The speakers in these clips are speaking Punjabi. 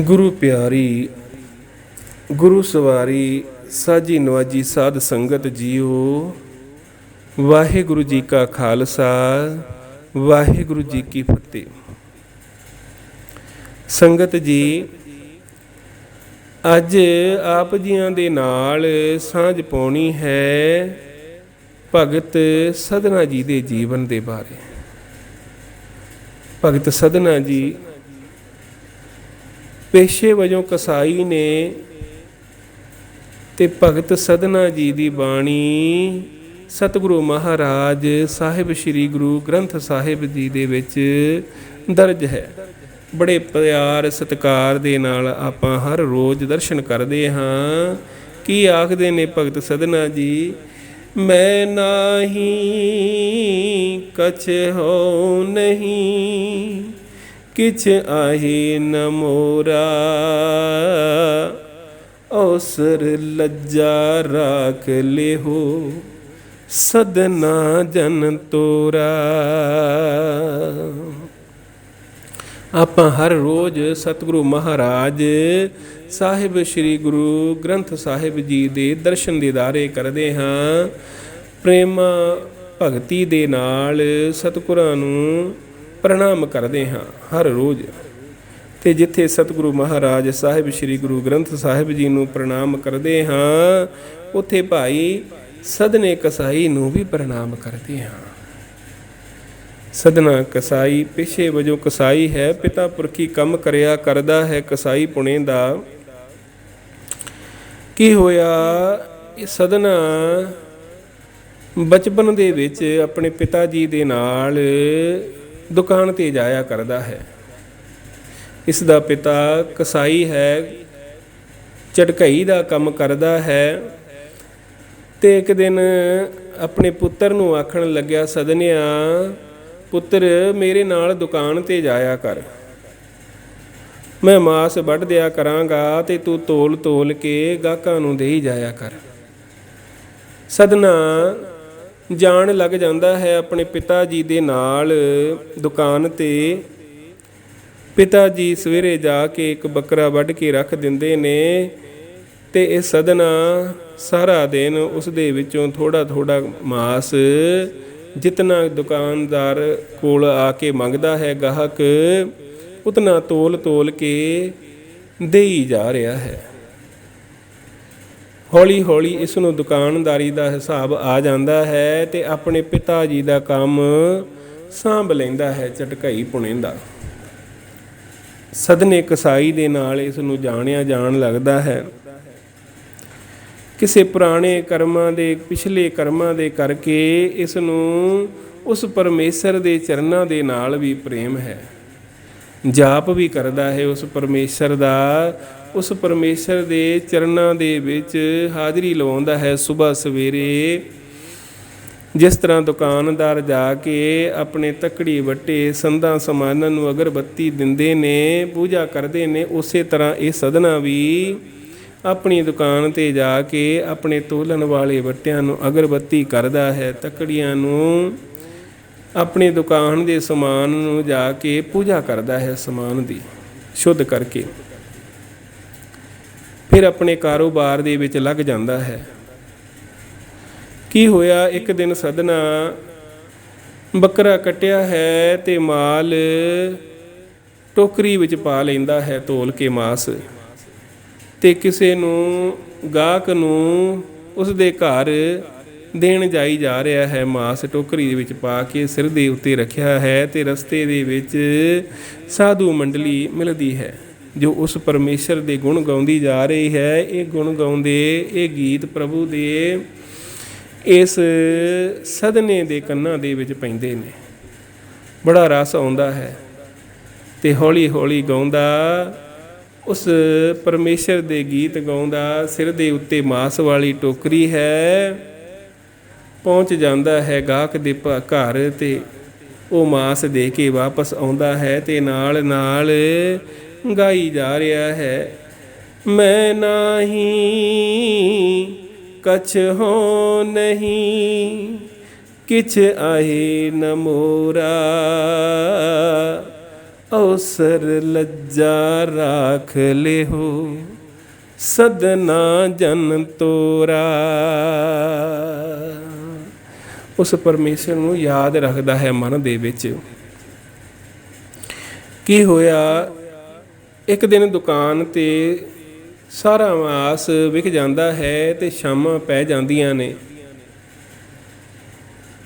ਗੁਰੂ ਪਿਆਰੀ, ਗੁਰੂ ਸਵਾਰੀ, ਸਾਜੀ ਨਵਾਜੀ ਸਾਧ ਸੰਗਤ ਜੀਓ। ਵਾਹਿਗੁਰੂ ਜੀ ਕਾ ਖਾਲਸਾ, ਵਾਹਿਗੁਰੂ ਜੀ ਕੀ ਫਤਿਹ। ਸੰਗਤ ਜੀ, ਅੱਜ ਆਪ ਜੀਆਂ ਦੇ ਨਾਲ ਸਾਂਝ ਪਾਉਣੀ ਹੈ ਭਗਤ ਸਦਨਾ ਜੀ ਦੇ ਜੀਵਨ ਦੇ ਬਾਰੇ। ਭਗਤ ਸਦਨਾ ਜੀ ਪੇਸ਼ੇ ਵਜੋਂ ਕਸਾਈ ਨੇ ਤੇ ਭਗਤ ਸਦਨਾ ਜੀ ਦੀ ਬਾਣੀ ਸਤਿਗੁਰੂ ਮਹਾਰਾਜ ਸਾਹਿਬ ਸ੍ਰੀ ਗੁਰੂ ਗ੍ਰੰਥ ਸਾਹਿਬ ਜੀ ਦੇ ਵਿੱਚ ਦਰਜ ਹੈ। ਬੜੇ ਪਿਆਰ ਸਤਿਕਾਰ ਦੇ ਨਾਲ ਆਪਾਂ ਹਰ ਰੋਜ਼ ਦਰਸ਼ਨ ਕਰਦੇ ਹਾਂ। ਕੀ ਆਖਦੇ ਨੇ ਭਗਤ ਸਦਨਾ ਜੀ? ਮੈਂ ਨਾਹੀ, ਕਛ ਹੋ ਨਹੀਂ। ਕਿਛ ਆਹੀ ਨ ਮੋਰਾ। ਔਸਰ ਲੱਜਾ ਰਾਖ ਲਿਹੋ, ਸਦਨਾ ਜਨ ਤੋਰਾ। ਆਪਾਂ ਹਰ ਰੋਜ਼ ਸਤਿਗੁਰੂ ਮਹਾਰਾਜ ਸਾਹਿਬ, ਸ੍ਰੀ ਗੁਰੂ ਗ੍ਰੰਥ ਸਾਹਿਬ ਜੀ ਦੇ ਦਰਸ਼ਨ ਦੀਦਾਰੇ ਕਰਦੇ ਹਾਂ। ਪ੍ਰੇਮ ਭਗਤੀ ਦੇ ਨਾਲ ਸਤਿਗੁਰਾਂ ਨੂੰ ਪ੍ਰਣਾਮ ਕਰਦੇ ਹਾਂ ਹਰ ਰੋਜ਼। ਤੇ ਜਿੱਥੇ ਸਤਿਗੁਰੂ ਮਹਾਰਾਜ ਸਾਹਿਬ, ਸ੍ਰੀ ਗੁਰੂ ਗ੍ਰੰਥ ਸਾਹਿਬ ਜੀ ਨੂੰ ਪ੍ਰਣਾਮ ਕਰਦੇ ਹਾਂ, ਉੱਥੇ ਭਾਈ ਸਦਨੇ ਕਸਾਈ ਨੂੰ ਵੀ ਪ੍ਰਣਾਮ ਕਰਦੇ ਹਾਂ। ਸਦਨਾ ਕਸਾਈ ਪਿਛੇ ਵਜੋਂ ਕਸਾਈ ਹੈ, ਪਿਤਾ ਪੁਰਖੀ ਕੰਮ ਕਰਿਆ ਕਰਦਾ ਹੈ, ਕਸਾਈ ਪੁਣੇ ਦਾ। ਕੀ ਹੋਇਆ? ਇਹ ਸਦਨਾ ਬਚਪਨ ਦੇ ਵਿੱਚ ਆਪਣੇ ਪਿਤਾ ਜੀ ਦੇ ਨਾਲ ਦੁਕਾਨ ਤੇ ਜਾਇਆ ਕਰਦਾ ਹੈ। ਇਸ ਦਾ ਪਿਤਾ ਕਸਾਈ ਹੈ ਚਟਕਈ ਦਾ ਕੰਮ ਕਰਦਾ ਹੈ ਤੇ ਇੱਕ ਦਿਨ ਆਪਣੇ ਪੁੱਤਰ ਨੂੰ ਆਖਣ ਲੱਗਿਆ, ਸਦਨਿਆ, ਪੁੱਤਰ, ਮੇਰੇ ਨਾਲ ਦੁਕਾਨ ਤੇ ਜਾਇਆ ਕਰ। ਮੈਂ ਮਾਸ ਵੱਢ ਦਿਆ ਕਰਾਂਗਾ ਤੇ ਤੂੰ ਤੋਲ ਤੋਲ ਕੇ ਗਾਹਕਾਂ ਨੂੰ ਦੇਈ ਜਾਇਆ ਕਰ। ਸਦਨਾ ਜਾਣ ਲੱਗ ਜਾਂਦਾ ਹੈ ਆਪਣੇ ਪਿਤਾ ਜੀ ਦੇ ਨਾਲ ਦੁਕਾਨ ਤੇ। ਪਿਤਾ ਜੀ ਸਵੇਰੇ ਜਾ ਕੇ ਇੱਕ ਬੱਕਰਾ ਵੱਢ ਕੇ ਰੱਖ ਦਿੰਦੇ ਨੇ ਤੇ ਇਹ ਸਦਨਾ ਸਾਰਾ ਦਿਨ ਉਸ ਦੇ ਵਿੱਚੋਂ ਥੋੜਾ ਥੋੜਾ ਮਾਸ ਜਿਤਨਾ ਦੁਕਾਨਦਾਰ ਕੋਲ ਆ ਕੇ ਮੰਗਦਾ ਹੈ ਗਾਹਕ, ਉਤਨਾ ਤੋਲ ਤੋਲ ਕੇ ਦੇਈ ਜਾ ਰਿਹਾ ਹੈ। ਹੌਲੀ ਹੌਲੀ ਇਸ ਨੂੰ ਦੁਕਾਨਦਾਰੀ ਦਾ ਹਿਸਾਬ ਆ ਜਾਂਦਾ ਹੈ ਤੇ ਆਪਣੇ ਪਿਤਾ ਜੀ ਦਾ ਕੰਮ ਸਾਂਭ ਲੈਂਦਾ ਹੈ ਝਟਕਈ ਪੁਣੇ ਦਾ ਸਦਨੇ ਕਸਾਈ ਦੇ ਨਾਲ ਇਸ ਨੂੰ ਜਾਣਿਆ ਜਾਣ ਲੱਗਦਾ ਹੈ। ਕਿਸੇ ਪੁਰਾਣੇ ਕਰਮਾਂ ਦੇ, ਪਿਛਲੇ ਕਰਮਾਂ ਦੇ ਕਰਕੇ ਇਸ ਨੂੰ ਉਸ ਪਰਮੇਸ਼ਰ ਦੇ ਚਰਨਾਂ ਦੇ ਨਾਲ ਵੀ ਪ੍ਰੇਮ ਹੈ। ਜਾਪ ਵੀ ਕਰਦਾ ਹੈ ਉਸ ਪਰਮੇਸ਼ਰ ਦਾ ਉਸ ਪਰਮੇਸ਼ਰ ਦੇ ਚਰਨਾਂ ਦੇ ਵਿੱਚ ਹਾਜ਼ਰੀ ਲਵਾਉਂਦਾ ਹੈ ਸਵੇਰ। ਸਵੇਰੇ ਜਿਸ ਤਰ੍ਹਾਂ ਦੁਕਾਨਦਾਰ ਜਾ ਕੇ ਆਪਣੇ ਤਕੜੀ ਵੱਟੇ ਸੰਦਾਂ ਸਮਾਨਾਂ ਨੂੰ ਅਗਰਬੱਤੀ ਦਿੰਦੇ ਨੇ, ਪੂਜਾ ਕਰਦੇ ਨੇ, ਉਸੇ ਤਰ੍ਹਾਂ ਇਹ ਸਦਨਾ ਵੀ ਆਪਣੀ ਦੁਕਾਨ ਤੇ ਜਾ ਕੇ ਆਪਣੇ ਤੋਲਣ ਵਾਲੇ ਵੱਟਿਆਂ ਨੂੰ ਅਗਰਬੱਤੀ ਕਰਦਾ ਹੈ। ਤਕੜੀਆਂ ਨੂੰ ਆਪਣੀ ਦੁਕਾਨ ਦੇ ਸਮਾਨ ਨੂੰ ਜਾ ਕੇ ਪੂਜਾ ਕਰਦਾ ਹੈ ਸਮਾਨ ਦੀ, ਸ਼ੁੱਧ ਕਰਕੇ। ਫਿਰ ਆਪਣੇ ਕਾਰੋਬਾਰ ਦੇ ਵਿੱਚ ਲੱਗ ਜਾਂਦਾ ਹੈ। ਕੀ ਹੋਇਆ? ਇੱਕ ਦਿਨ ਸਦਨਾ ਬੱਕਰਾ ਕਟਿਆ ਹੈ ਤੇ ਮਾਲ ਟੋਕਰੀ ਵਿੱਚ ਪਾ ਲੈਂਦਾ ਹੈ ਤੋਲ ਕੇ ਮਾਸ। ਤੇ ਕਿਸੇ ਨੂੰ, ਗਾਹਕ ਨੂੰ ਉਸ ਦੇ ਘਰ ਦੇਣ ਜਾਈ ਜਾ ਰਿਹਾ ਹੈ, ਮਾਸ ਟੋਕਰੀ ਦੇ ਵਿੱਚ ਪਾ ਕੇ ਸਿਰ ਦੇ ਉੱਤੇ ਰੱਖਿਆ ਹੈ ਤੇ ਰਸਤੇ ਦੇ ਵਿੱਚ ਸਾਧੂ ਮੰਡਲੀ ਮਿਲਦੀ ਹੈ। ਜੋ ਉਸ ਪਰਮੇਸ਼ਰ ਦੇ ਗੁਣ ਗਾਉਂਦੀ ਜਾ ਰਹੀ ਹੈ, ਇਹ ਗੁਣ ਗਾਉਂਦੇ, ਇਹ ਗੀਤ ਪ੍ਰਭੂ ਦੇ ਇਸ ਸਦਨੇ ਦੇ ਕੰਨਾਂ ਦੇ ਵਿੱਚ ਪੈਂਦੇ ਨੇ। ਬੜਾ ਰਸ ਆਉਂਦਾ ਹੈ ਤੇ ਹੌਲੀ ਹੌਲੀ ਗਾਉਂਦਾ, ਉਸ ਪਰਮੇਸ਼ਰ ਦੇ ਗੀਤ ਗਾਉਂਦਾ, ਸਿਰ ਦੇ ਉੱਤੇ ਮਾਸ ਵਾਲੀ ਟੋਕਰੀ ਹੈ, ਪਹੁੰਚ ਜਾਂਦਾ ਹੈ ਗਾਹਕ ਦੇ ਘਰ ਤੇ। ਉਹ ਮਾਸ ਦੇ ਕੇ ਵਾਪਸ ਆਉਂਦਾ ਹੈ ਤੇ ਨਾਲ ਨਾਲ ਗਾਈ ਜਾ ਰਿਹਾ ਹੈ। ਮੈਂ ਨਾਹੀ ਕਛ ਹੋ ਨਹੀਂ, ਕਿਛ ਆਹੇ ਨ ਮੋਰਾ। ਅਵਸਰ ਲੱਜਾ ਰਾਖ ਲਿਹੋ, ਸਦਨਾ ਜਨ ਤੋਰਾ। ਉਸ ਪਰਮੇਸ਼ਰ ਨੂੰ ਯਾਦ ਰੱਖਦਾ ਹੈ ਮਨ ਦੇ ਵਿੱਚ। ਕੀ ਹੋਇਆ? ਇੱਕ ਦਿਨ ਦੁਕਾਨ ਤੇ ਸਾਰਾ ਮਾਸ ਵਿਕ ਜਾਂਦਾ ਹੈ ਤੇ ਸ਼ਾਮਾਂ ਪੈ ਜਾਂਦੀਆਂ ਨੇ।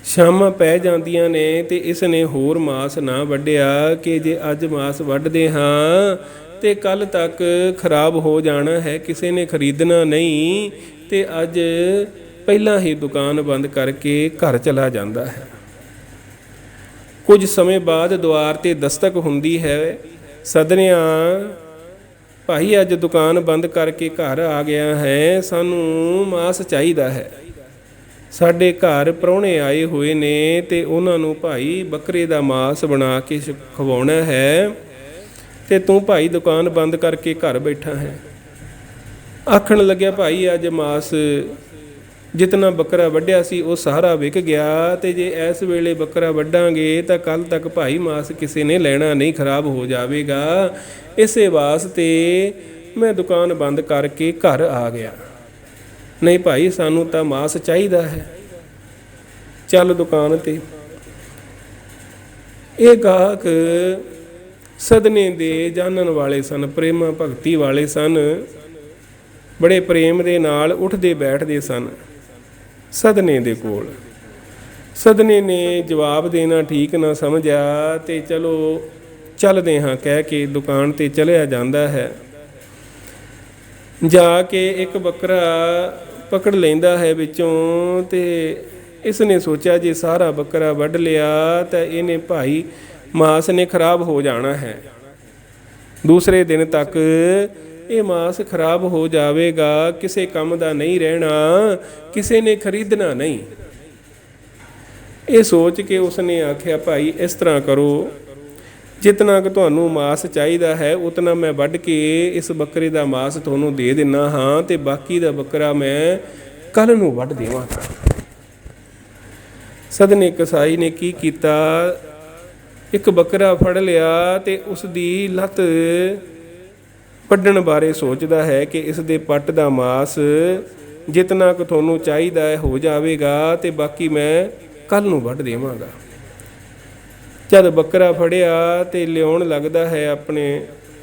ਸ਼ਾਮਾਂ ਪੈ ਜਾਂਦੀਆਂ ਨੇ ਤੇ ਇਸ ਨੇ ਹੋਰ ਮਾਸ ਨਾ ਵੱਢਿਆ ਕਿ ਜੇ ਅੱਜ ਮਾਸ ਵੱਢਦੇ ਹਾਂ ਤੇ ਕੱਲ ਤੱਕ ਖਰਾਬ ਹੋ ਜਾਣਾ ਹੈ, ਕਿਸੇ ਨੇ ਖਰੀਦਣਾ ਨਹੀਂ ਤੇ ਅੱਜ ਪਹਿਲਾਂ ਹੀ ਦੁਕਾਨ ਬੰਦ ਕਰਕੇ ਘਰ ਚਲਾ ਜਾਂਦਾ ਹੈ। ਕੁਝ ਸਮੇਂ ਬਾਅਦ ਦੁਆਰ ਤੇ ਦਸਤਕ ਹੁੰਦੀ ਹੈ ਸਦਨਿਆਂ ਭਾਈ ਅੱਜ ਦੁਕਾਨ ਬੰਦ ਕਰਕੇ ਘਰ ਆ ਗਿਆ ਹੈ, ਸਾਨੂੰ ਮਾਸ ਚਾਹੀਦਾ ਹੈ। ਸਾਡੇ ਘਰ ਪ੍ਰਾਹੁਣੇ ਆਏ ਹੋਏ ਨੇ ਤੇ ਉਹਨਾਂ ਨੂੰ ਭਾਈ ਬੱਕਰੇ ਦਾ ਮਾਸ ਬਣਾ ਕੇ ਖਵਾਉਣਾ ਹੈ ਤੇ ਤੂੰ ਭਾਈ ਦੁਕਾਨ ਬੰਦ ਕਰਕੇ ਘਰ ਬੈਠਾ ਹੈ। ਆਖਣ ਲੱਗਿਆ, ਭਾਈ ਅੱਜ ਮਾਸ ਜਿਤਨਾ ਬੱਕਰਾ ਵੱਢਿਆ ਸੀ, ਉਹ ਸਾਰਾ ਵਿਕ ਗਿਆ ਤੇ ਜੇ ਇਸ ਵੇਲੇ ਬੱਕਰਾ ਵੱਢਾਂਗੇ ਤਾਂ ਕੱਲ ਤੱਕ ਭਾਈ ਮਾਸ ਕਿਸੇ ਨੇ ਲੈਣਾ ਨਹੀਂ, ਖਰਾਬ ਹੋ ਜਾਵੇਗਾ। ਇਸੇ ਵਾਸਤੇ ਮੈਂ ਦੁਕਾਨ ਬੰਦ ਕਰਕੇ ਘਰ ਆ ਗਿਆ। ਨਹੀਂ ਭਾਈ, ਸਾਨੂੰ ਤਾਂ ਮਾਸ ਚਾਹੀਦਾ ਹੈ। ਚੱਲ ਦੁਕਾਨ ਤੇ। ਇਹ ਗਾਹਕ ਸਦਨੇ ਦੇ ਜਾਣਨ ਵਾਲੇ ਸਨ, ਪ੍ਰੇਮਾ ਭਗਤੀ ਵਾਲੇ ਸਨ। ਬੜੇ ਪ੍ਰੇਮ ਦੇ ਨਾਲ ਉੱਠਦੇ ਬੈਠਦੇ ਸਨ। ਸਦਨੇ ਦੇ ਕੋਲ। ਸਦਨੇ ਨੇ ਜਵਾਬ ਦੇਣਾ ਠੀਕ ਨਾ ਸਮਝਿਆ ਤੇ ਚਲੋ ਚੱਲਦੇ ਹਾਂ, ਕਹਿ ਕੇ ਦੁਕਾਨ ਤੇ ਚਲਿਆ ਜਾਂਦਾ ਹੈ। ਜਾ ਕੇ ਇੱਕ ਬੱਕਰਾ ਪਕੜ ਲੈਂਦਾ ਹੈ ਵਿੱਚੋਂ ਤੇ ਇਸ ਨੇ ਸੋਚਿਆ ਜੇ ਸਾਰਾ ਬੱਕਰਾ ਵੱਢ ਲਿਆ ਤਾਂ ਇਹਨੇ ਭਾਈ ਮਾਸ ਨੇ ਖਰਾਬ ਹੋ ਜਾਣਾ ਹੈ। ਦੂਸਰੇ ਦਿਨ ਤੱਕ ਇਹ ਮਾਸ ਖਰਾਬ ਹੋ ਜਾਵੇਗਾ, ਕਿਸੇ ਕੰਮ ਦਾ ਨਹੀਂ ਰਹਿਣਾ, ਕਿਸੇ ਨੇ ਖਰੀਦਣਾ ਨਹੀਂ। ਇਹ ਸੋਚ ਕੇ ਉਸਨੇ ਆਖਿਆ, ਭਾਈ, ਇਸ ਤਰ੍ਹਾਂ ਕਰੋ। ਜਿਤਨਾ ਕਿ ਤੁਹਾਨੂੰ ਮਾਸ ਚਾਹੀਦਾ ਹੈ, ਉਤਨਾ ਮੈਂ ਵੱਢ ਕੇ ਇਸ ਬੱਕਰੇ ਦਾ ਮਾਸ ਤੁਹਾਨੂੰ ਦੇ ਦਿੰਨਾ ਹਾਂ ਤੇ ਬਾਕੀ ਦਾ ਬੱਕਰਾ ਮੈਂ ਕੱਲ ਨੂੰ ਵੱਢ ਦੇਵਾਂਗਾ। ਸਦਨੇ ਕਸਾਈ ਨੇ ਕੀ ਕੀਤਾ? ਇੱਕ ਬੱਕਰਾ ਫੜ ਲਿਆ ਤੇ ਉਸ ਦੀ ਲੱਤ ਵੱਢਣ ਬਾਰੇ ਸੋਚਦਾ ਹੈ ਕਿ ਇਸ ਦੇ ਪੱਟ ਦਾ ਮਾਸ ਜਿਤਨਾ ਕੁ ਤੁਹਾਨੂੰ ਚਾਹੀਦਾ ਹੈ ਹੋ ਜਾਵੇਗਾ ਤੇ ਬਾਕੀ ਮੈਂ ਕੱਲ ਨੂੰ ਵੱਢ ਦੇਵਾਂਗਾ। ਜਦ ਬੱਕਰਾ ਫੜਿਆ ਤੇ ਲਿਆਉਣ ਲੱਗਦਾ ਹੈ ਆਪਣੇ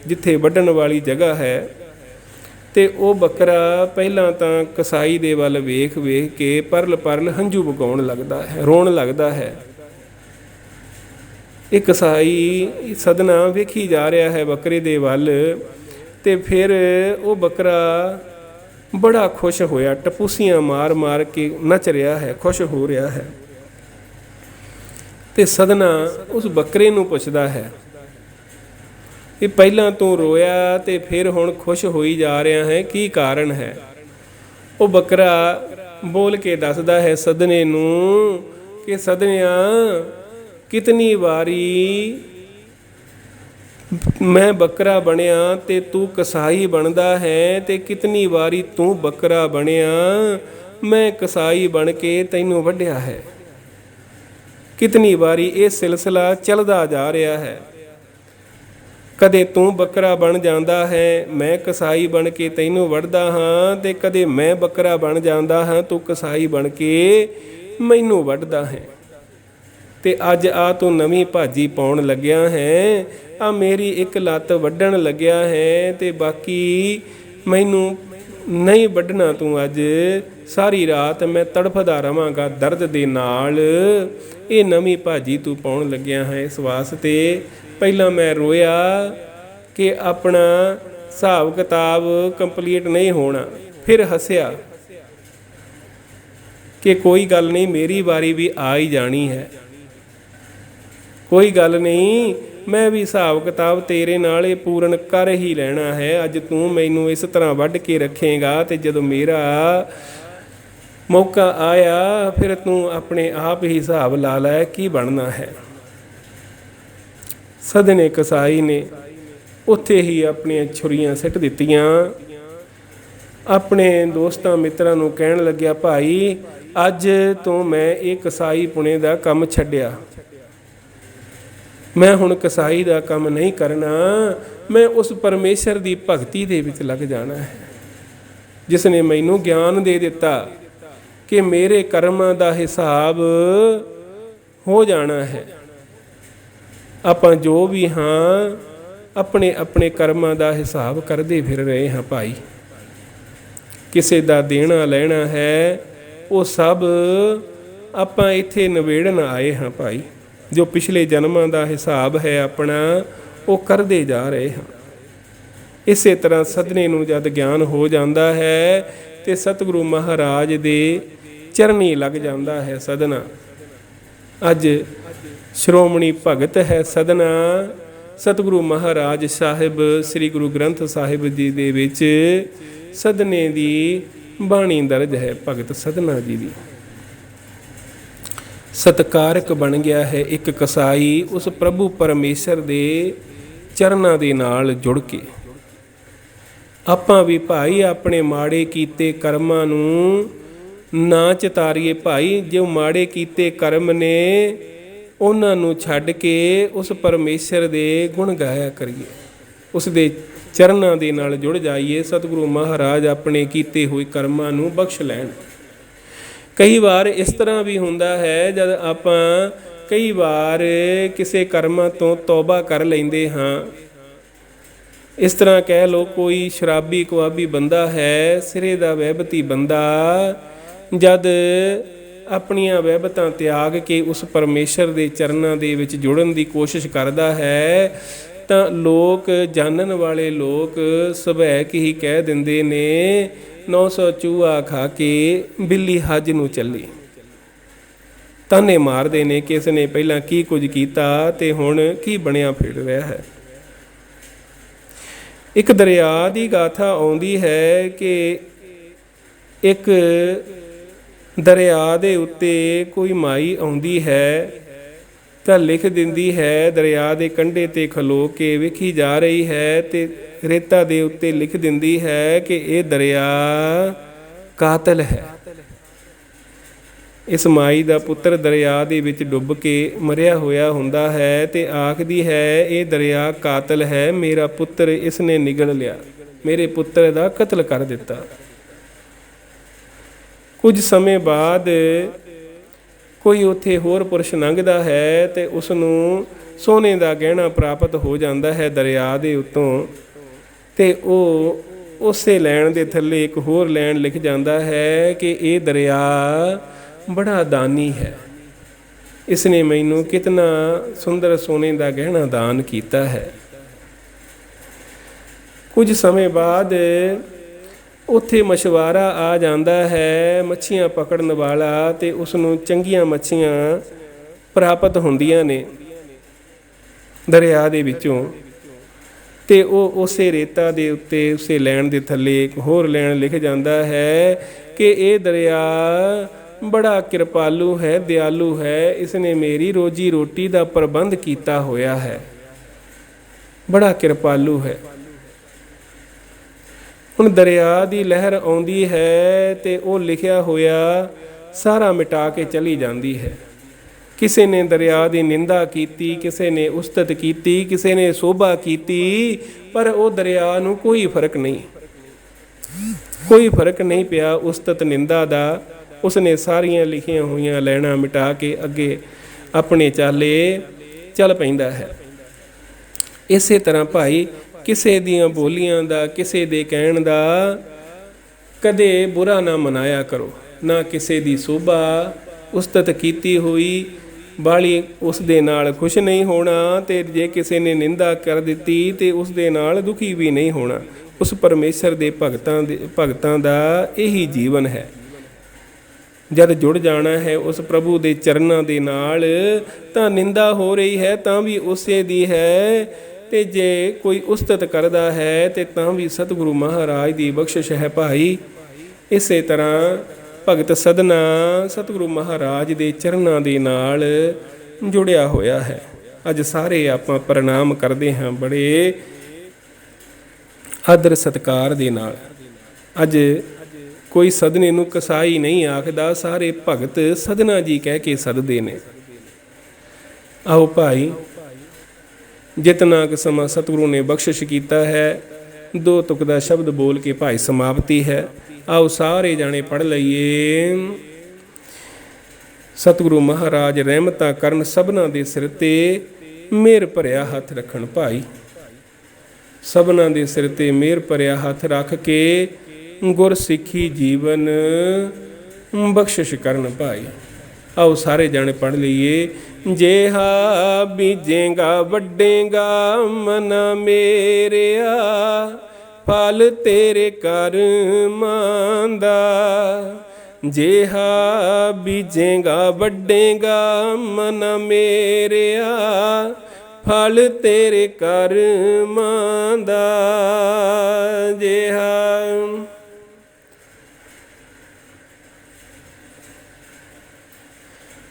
ਜਿੱਥੇ ਵੱਢਣ ਵਾਲੀ ਜਗ੍ਹਾ ਹੈ, ਤੇ ਉਹ ਬੱਕਰਾ ਪਹਿਲਾਂ ਤਾਂ ਕਸਾਈ ਦੇ ਵੱਲ ਵੇਖ ਵੇਖ ਕੇ ਪਰਲ ਪਰਲ ਹੰਝੂ ਵਗਾਉਣ ਲੱਗਦਾ ਹੈ, ਰੋਣ ਲੱਗਦਾ ਹੈ। ਇਹ ਕਸਾਈ ਸਦਨਾ ਵੇਖੀ ਜਾ ਰਿਹਾ ਹੈ ਬੱਕਰੇ ਦੇ ਵੱਲ ਤੇ ਫਿਰ ਉਹ ਬੱਕਰਾ ਬੜਾ ਖੁਸ਼ ਹੋਇਆ। ਟਪੂਸੀਆਂ ਮਾਰ ਮਾਰ ਕੇ ਨੱਚ ਰਿਹਾ ਹੈ, ਖੁਸ਼ ਹੋ ਰਿਹਾ ਹੈ। ਤੇ ਸਦਨਾ ਉਸ ਬੱਕਰੇ ਨੂੰ ਪੁੱਛਦਾ ਹੈ, ਇਹ ਪਹਿਲਾਂ ਤੂੰ ਰੋਇਆ ਤੇ ਫਿਰ ਹੁਣ ਖੁਸ਼ ਹੋਈ ਜਾ ਰਿਹਾ ਹੈ, ਕੀ ਕਾਰਨ ਹੈ? ਉਹ ਬੱਕਰਾ ਬੋਲ ਕੇ ਦੱਸਦਾ ਹੈ ਸਦਨੇ ਨੂੰ ਕਿ ਸਦਨਿਆ, ਕਿਤਨੀ ਵਾਰੀ ਮੈਂ ਬੱਕਰਾ ਬਣਿਆ ਤੇ ਤੂੰ ਕਸਾਈ ਬਣਦਾ ਹੈ ਤੇ ਕਿਤਨੀ ਵਾਰੀ ਤੂੰ ਬੱਕਰਾ ਬਣਿਆ। ਮੈਂ ਕਸਾਈ ਬਣ ਕੇ ਤੈਨੂੰ ਵੱਢਿਆ ਹੈ। ਕਿਤਨੀ ਵਾਰੀ ਇਹ ਸਿਲਸਿਲਾ ਚੱਲਦਾ ਜਾ ਰਿਹਾ ਹੈ। ਕਦੇ ਤੂੰ ਬੱਕਰਾ ਬਣ ਜਾਂਦਾ ਹੈ, ਮੈਂ ਕਸਾਈ ਬਣ ਕੇ ਤੈਨੂੰ ਵੱਢਦਾ ਹਾਂ ਤੇ ਕਦੇ ਮੈਂ ਬੱਕਰਾ ਬਣ ਜਾਂਦਾ ਹਾਂ, ਤੂੰ ਕਸਾਈ ਬਣ ਕੇ ਮੈਨੂੰ ਵੱਢਦਾ ਹੈ। ਤੇ ਅੱਜ ਆ ਤੂੰ ਨਵੀਂ ਭਾਜੀ ਪਾਉਣ ਲੱਗਿਆ ਹੈ। ਆ ਮੇਰੀ ਇੱਕ ਲੱਤ ਵੱਢਣ ਲੱਗਿਆ ਹੈ ਤੇ ਬਾਕੀ ਮੈਨੂੰ ਨਹੀਂ ਵੱਢਣਾ ਤੂੰ ਅੱਜ। ਸਾਰੀ ਰਾਤ ਮੈਂ ਤੜਫਦਾ ਰਵਾਂਗਾ ਦਰਦ ਦੇ ਨਾਲ। ਇਹ ਨਵੀਂ ਭਾਜੀ ਤੂੰ ਪਾਉਣ ਲੱਗਿਆ ਹੈ ਇਸ ਵਾਸਤੇ। ਪਹਿਲਾਂ ਮੈਂ ਰੋਇਆ ਕਿ ਆਪਣਾ ਹਿਸਾਬ ਕਿਤਾਬ ਕੰਪਲੀਟ ਨਹੀਂ ਹੋਣਾ। ਫਿਰ ਹੱਸਿਆ ਕਿ ਕੋਈ ਗੱਲ ਨਹੀਂ, ਮੇਰੀ ਵਾਰੀ ਵੀ ਆ ਹੀ ਜਾਣੀ ਹੈ। ਕੋਈ ਗੱਲ ਨਹੀਂ, ਮੈਂ ਵੀ ਹਿਸਾਬ ਕਿਤਾਬ ਤੇਰੇ ਨਾਲ ਇਹ ਪੂਰਨ ਕਰ ਹੀ ਲੈਣਾ ਹੈ। ਅੱਜ ਤੂੰ ਮੈਨੂੰ ਇਸ ਤਰ੍ਹਾਂ ਵੱਢ ਕੇ ਰੱਖੇਗਾ ਤੇ ਜਦੋਂ ਮੇਰਾ ਮੌਕਾ ਆਇਆ, ਫਿਰ ਤੂੰ ਆਪਣੇ ਆਪ ਹੀ ਹਿਸਾਬ ਲਾ ਲੈ ਕੀ ਬਣਨਾ ਹੈ। ਸਦਨੇ ਕਸਾਈ ਨੇ ਉੱਥੇ ਹੀ ਆਪਣੀਆਂ ਛੁਰੀਆਂ ਸਿੱਟ ਦਿੱਤੀਆਂ। ਆਪਣੇ ਦੋਸਤਾਂ ਮਿੱਤਰਾਂ ਨੂੰ ਕਹਿਣ ਲੱਗਿਆ, ਭਾਈ, ਅੱਜ ਤੋਂ ਮੈਂ ਇਹ ਕਸਾਈ ਪੁਣੇ ਦਾ ਕੰਮ ਛੱਡਿਆ। ਮੈਂ ਹੁਣ ਕਸਾਈ ਦਾ ਕੰਮ ਨਹੀਂ ਕਰਨਾ, ਮੈਂ ਉਸ ਪਰਮੇਸ਼ਰ ਦੀ ਭਗਤੀ ਦੇ ਵਿੱਚ ਲੱਗ ਜਾਣਾ ਹੈ। ਜਿਸ ਨੇ ਮੈਨੂੰ ਗਿਆਨ ਦੇ ਦਿੱਤਾ ਕਿ ਮੇਰੇ ਕਰਮਾਂ ਦਾ ਹਿਸਾਬ ਹੋ ਜਾਣਾ ਹੈ। ਆਪਾਂ ਜੋ ਵੀ ਹਾਂ, ਆਪਣੇ ਆਪਣੇ ਕਰਮਾਂ ਦਾ ਹਿਸਾਬ ਕਰਦੇ ਫਿਰ ਰਹੇ ਹਾਂ ਭਾਈ। ਕਿਸੇ ਦਾ ਦੇਣਾ ਲੈਣਾ ਹੈ, ਉਹ ਸਭ ਆਪਾਂ ਇੱਥੇ ਨਵੇੜਨ ਆਏ ਹਾਂ ਭਾਈ। ਜੋ ਪਿਛਲੇ ਜਨਮਾਂ ਦਾ ਹਿਸਾਬ ਹੈ ਆਪਣਾ, ਉਹ ਕਰਦੇ ਜਾ ਰਹੇ ਹਾਂ। ਇਸੇ ਤਰ੍ਹਾਂ ਸਦਨੇ ਨੂੰ ਜਦ ਗਿਆਨ ਹੋ ਜਾਂਦਾ ਹੈ, ਤੇ ਸਤਿਗੁਰੂ ਮਹਾਰਾਜ ਦੇ ਚਰਨੀ ਲੱਗ ਜਾਂਦਾ ਹੈ ਸਦਨਾ। ਅੱਜ ਸ਼੍ਰੋਮਣੀ ਭਗਤ ਹੈ ਸਦਨਾ, ਸਤਿਗੁਰੂ ਮਹਾਰਾਜ ਸਾਹਿਬ, ਸ੍ਰੀ ਗੁਰੂ ਗ੍ਰੰਥ ਸਾਹਿਬ ਜੀ ਦੇ ਵਿੱਚ ਸਦਨੇ ਦੀ ਬਾਣੀ ਦਰਜ ਹੈ ਭਗਤ ਸਦਨਾ ਜੀ ਦੀ। ਸਤਕਾਰਕ ਬਣ ਗਿਆ ਹੈ ਇੱਕ ਕਸਾਈ ਉਸ ਪ੍ਰਭੂ ਪਰਮੇਸ਼ਰ ਦੇ ਚਰਨਾਂ ਦੇ ਨਾਲ ਜੁੜ ਕੇ। ਆਪਾਂ ਵੀ ਭਾਈ ਆਪਣੇ ਮਾੜੇ ਕੀਤੇ ਕਰਮਾਂ ਨੂੰ ਨਾ ਚਿਤਾਰੀਏ ਭਾਈ ਜੋ ਮਾੜੇ ਕੀਤੇ ਕਰਮ ਨੇ ਉਹਨਾਂ ਨੂੰ ਛੱਡ ਕੇ ਉਸ ਪਰਮੇਸ਼ਰ ਦੇ ਗੁਣ ਗਾਇਆ ਕਰੀਏ। ਉਸ ਦੇ ਚਰਨਾਂ ਦੇ ਨਾਲ ਜੁੜ ਜਾਈਏ। ਸਤਿਗੁਰੂ ਮਹਾਰਾਜ ਆਪਣੇ ਕੀਤੇ ਹੋਏ ਕਰਮਾਂ ਨੂੰ ਬਖਸ਼ ਲੈਣ। ਕਈ ਵਾਰ ਇਸ ਤਰ੍ਹਾਂ ਵੀ ਹੁੰਦਾ ਹੈ, ਜਦ ਆਪਾਂ ਕਈ ਵਾਰ ਕਿਸੇ ਕਰਮਾਂ ਤੋਂ ਤੌਬਾ ਕਰ ਲੈਂਦੇ ਹਾਂ। ਇਸ ਤਰ੍ਹਾਂ ਕਹਿ ਲੋ ਕੋਈ ਸ਼ਰਾਬੀ ਕੁਆਬੀ ਬੰਦਾ ਹੈ, ਸਿਰੇ ਦਾ ਵਹਿਬਤੀ ਬੰਦਾ, ਜਦ ਆਪਣੀਆਂ ਵਹਿਬਤਾਂ ਤਿਆਗ ਕੇ ਉਸ ਪਰਮੇਸ਼ਰ ਦੇ ਚਰਨਾਂ ਦੇ ਵਿੱਚ ਜੁੜਨ ਦੀ ਕੋਸ਼ਿਸ਼ ਕਰਦਾ ਹੈ, ਤਾਂ ਲੋਕ ਜਾਣਨ ਵਾਲੇ ਲੋਕ ਸੁਭੈਕ ਹੀ ਕਹਿ ਦਿੰਦੇ ਨੇ 900 ਚੂਹਾ ਖਾ ਕੇ ਬਿੱਲੀ ਹੱਜ ਨੂੰ ਚੱਲੀ। ਤਾਨੇ ਮਾਰਦੇ ਨੇ ਕਿਸ ਨੇ ਪਹਿਲਾਂ ਕੀ ਕੁਝ ਕੀਤਾ ਤੇ ਹੁਣ ਕੀ ਬਣਿਆ ਫਿਰ ਰਿਹਾ ਹੈ। ਇੱਕ ਦਰਿਆ ਦੀ ਗਾਥਾ ਆਉਂਦੀ ਹੈ ਕਿ ਇੱਕ ਦਰਿਆ ਦੇ ਉੱਤੇ ਕੋਈ ਮਾਈ ਆਉਂਦੀ ਹੈ ਤਾਂ ਲਿਖ ਦਿੰਦੀ ਹੈ, ਦਰਿਆ ਦੇ ਕੰਢੇ ਤੇ ਖਲੋ ਕੇ ਵੇਖੀ ਜਾ ਰਹੀ ਹੈ ਤੇ ਰੇਤਾ ਦੇ ਉੱਤੇ ਲਿਖ ਦਿੰਦੀ ਹੈ ਕਿ ਇਹ ਦਰਿਆ ਕਾਤਲ ਹੈ। ਇਸ ਮਾਈ ਦਾ ਪੁੱਤਰ ਦਰਿਆ ਦੇ ਵਿੱਚ ਡੁੱਬ ਕੇ ਮਰਿਆ ਹੋਇਆ ਹੁੰਦਾ ਹੈ ਤੇ ਆਖਦੀ ਹੈ, ਇਹ ਦਰਿਆ ਕਾਤਲ ਹੈ, ਮੇਰਾ ਪੁੱਤਰ ਇਸ ਨੇ ਨਿਗਲ ਲਿਆ, ਮੇਰੇ ਪੁੱਤਰ ਦਾ ਕਤਲ ਕਰ ਦਿੱਤਾ। ਕੁਝ ਸਮੇਂ ਬਾਅਦ ਕੋਈ ਉੱਥੇ ਹੋਰ ਪੁਰਸ਼ ਲੰਘਦਾ ਹੈ ਤੇ ਉਸ ਨੂੰ ਸੋਨੇ ਦਾ ਗਹਿਣਾ ਪ੍ਰਾਪਤ ਹੋ ਜਾਂਦਾ ਹੈ ਦਰਿਆ ਦੇ ਉੱਤੋਂ। ਤੇ ਉਹ ਉਸੇ ਲੈਣ ਦੇ ਥੱਲੇ ਇੱਕ ਹੋਰ ਲੈਣ ਲਿਖ ਜਾਂਦਾ ਹੈ ਕਿ ਇਹ ਦਰਿਆ ਬੜਾ ਦਾਨੀ ਹੈ। ਇਸ ਨੇ ਮੈਨੂੰ ਕਿਤਨਾ ਸੁੰਦਰ ਸੋਨੇ ਦਾ ਗਹਿਣਾ ਦਾਨ ਕੀਤਾ ਹੈ। ਕੁਝ ਸਮੇਂ ਬਾਅਦ ਉੱਥੇ ਮਛਵਾਰਾ ਆ ਜਾਂਦਾ ਹੈ, ਮੱਛੀਆਂ ਪਕੜਨ ਵਾਲਾ ਤੇ ਉਸ ਨੂੰ ਚੰਗੀਆਂ ਮੱਛੀਆਂ ਪ੍ਰਾਪਤ ਹੁੰਦੀਆਂ ਨੇ ਦਰਿਆ ਦੇ ਵਿੱਚੋਂ। ਤੇ ਉਹ ਉਸੇ ਰੇਤਾ ਦੇ ਉੱਤੇ, ਉਸੇ ਲੈਣ ਦੇ ਥੱਲੇ ਇੱਕ ਹੋਰ ਲੈਣ ਲਿਖ ਜਾਂਦਾ ਹੈ ਕਿ ਇਹ ਦਰਿਆ ਬੜਾ ਕਿਰਪਾਲੂ ਹੈ, ਦਿਆਲੂ ਹੈ ਇਸ ਨੇ ਮੇਰੀ ਰੋਜੀ ਰੋਟੀ ਦਾ ਪ੍ਰਬੰਧ ਕੀਤਾ ਹੋਇਆ ਹੈ। ਬੜਾ ਕਿਰਪਾਲੂ ਹੈ। ਹੁਣ ਦਰਿਆ ਦੀ ਲਹਿਰ ਆਉਂਦੀ ਹੈ ਤੇ ਉਹ ਲਿਖਿਆ ਹੋਇਆ ਸਾਰਾ ਮਿਟਾ ਕੇ ਚਲੀ ਜਾਂਦੀ ਹੈ। ਕਿਸੇ ਨੇ ਦਰਿਆ ਦੀ ਨਿੰਦਾ ਕੀਤੀ, ਕਿਸੇ ਨੇ ਉਸਤਤ ਕੀਤੀ, ਕਿਸੇ ਨੇ ਸੋਭਾ ਕੀਤੀ, ਪਰ ਉਹ ਦਰਿਆ ਨੂੰ ਕੋਈ ਫ਼ਰਕ ਨਹੀਂ। ਕੋਈ ਫ਼ਰਕ ਨਹੀਂ ਪਿਆ ਉਸਤਤ ਨਿੰਦਾ ਦਾ। ਉਸਨੇ ਸਾਰੀਆਂ ਲਿਖੀਆਂ ਹੋਈਆਂ ਲੈਣਾ ਮਿਟਾ ਕੇ ਅੱਗੇ ਆਪਣੇ ਚਾਲੇ ਚੱਲ ਪੈਂਦਾ ਹੈ। ਇਸੇ ਤਰ੍ਹਾਂ ਭਾਈ ਕਿਸੇ ਦੀਆਂ ਬੋਲੀਆਂ ਦਾ, ਕਿਸੇ ਦੇ ਕਹਿਣ ਦਾ ਕਦੇ ਬੁਰਾ ਨਾ ਮਨਾਇਆ ਕਰੋ, ਨਾ ਕਿਸੇ ਦੀ ਸੋਭਾ ਉਸਤਤ ਕੀਤੀ ਹੋਈ ਬਾਲੀ ਉਸ ਦੇ ਨਾਲ ਖੁਸ਼ ਨਹੀਂ ਹੋਣਾ ਤੇ ਜੇ ਕਿਸੇ ਨੇ ਨਿੰਦਾ ਕਰ ਦਿੱਤੀ ਤੇ ਉਸ ਦੇ ਨਾਲ ਦੁਖੀ ਵੀ ਨਹੀਂ ਹੋਣਾ। ਉਸ ਪਰਮੇਸ਼ਰ ਦੇ ਭਗਤਾਂ ਦੇ, ਭਗਤਾਂ ਦਾ ਇਹੀ ਜੀਵਨ ਹੈ। ਜਦ ਜੁੜ ਜਾਣਾ ਹੈ ਉਸ ਪ੍ਰਭੂ ਦੇ ਚਰਨਾਂ ਦੇ ਨਾਲ ਤਾਂ ਨਿੰਦਾ ਹੋ ਰਹੀ ਹੈ ਤਾਂ ਵੀ ਉਸੇ ਦੀ ਹੈ। ਤੇ ਜੇ ਕੋਈ ਉਸਤਤ ਕਰਦਾ ਹੈ, ਤੇ ਤਾਂ ਵੀ ਸਤਿਗੁਰੂ ਮਹਾਰਾਜ ਦੀ ਬਖਸ਼ਿਸ਼ ਹੈ ਭਾਈ। ਇਸੇ ਤਰ੍ਹਾਂ ਭਗਤ ਸਦਨਾ ਸਤਿਗੁਰੂ ਮਹਾਰਾਜ ਦੇ ਚਰਨਾਂ ਦੇ ਨਾਲ ਜੁੜਿਆ ਹੋਇਆ ਹੈ। ਅੱਜ ਸਾਰੇ ਆਪਾਂ ਪ੍ਰਣਾਮ ਕਰਦੇ ਹਾਂ ਬੜੇ ਆਦਰ ਸਤਕਾਰ ਦੇ ਨਾਲ। ਅੱਜ ਕੋਈ ਸਦਨੇ ਨੂੰ ਕਸਾਈ ਨਹੀਂ ਆਖਦਾ, ਸਾਰੇ ਭਗਤ ਸਦਨਾ ਜੀ ਕਹਿ ਕੇ ਸਦਦੇ ਨੇ। ਆਓ ਭਾਈ ਜਿਤਨਾ ਕਿ ਸਮਾਂ ਸਤਿਗੁਰੂ ਨੇ ਬਖਸ਼ਿਸ਼ ਕੀਤਾ ਹੈ, ਦੋ ਤੁਕ ਦਾ ਸ਼ਬਦ ਬੋਲ ਕੇ ਭਾਈ ਸਮਾਪਤੀ ਹੈ। ਆਓ ਸਾਰੇ ਜਾਣੇ ਪੜ ਲਈਏ। ਸਤਿਗੁਰੂ ਮਹਾਰਾਜ ਰਹਿਮਤਾਂ ਕਰਨ ਸਭਨਾ ਦੇ ਸਿਰ ਤੇ ਮਿਹਰ ਭਰਿਆ ਹੱਥ ਰੱਖਣ ਭਾਈ। ਸਭਨਾ ਦੇ ਸਿਰ ਤੇ ਮਿਹਰ ਭਰਿਆ ਹੱਥ ਰੱਖ ਕੇ ਗੁਰ ਸਿੱਖੀ ਜੀਵਨ ਬਖਸ਼ਿਸ਼ ਕਰਨ ਭਾਈ। ਆਓ ਸਾਰੇ ਜਾਣੇ ਪੜ ਲਈਏ। ਜੇਹਾ ਬੀਜੇਗਾ, ਵੱਡੇਗਾ, ਮਨ ਮੇਰਿਆ। ਫਲ ਤੇਰੇ ਕਰਮਾਂ ਦਾ ਜੇਹਾ ਬੀਜੇਗਾ, ਵੱਡੇਗਾ, ਮਨ ਮੇਰਿਆ। ਫਲ ਤੇਰੇ ਕਰਮਾਂ ਦਾ ਜੇਹਾ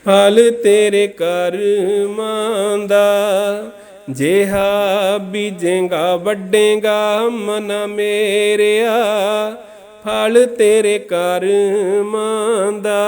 ਫਲ ਤੇਰੇ ਕਰਮਾਂ ਦਾ ਜਿਹਾ ਬੀਜੇਗਾ ਵੱਡੇਗਾ ਮਨ ਮੇਰਿਆ। ਫਲ ਤੇਰੇ ਕਰਮਾਂ ਦਾ।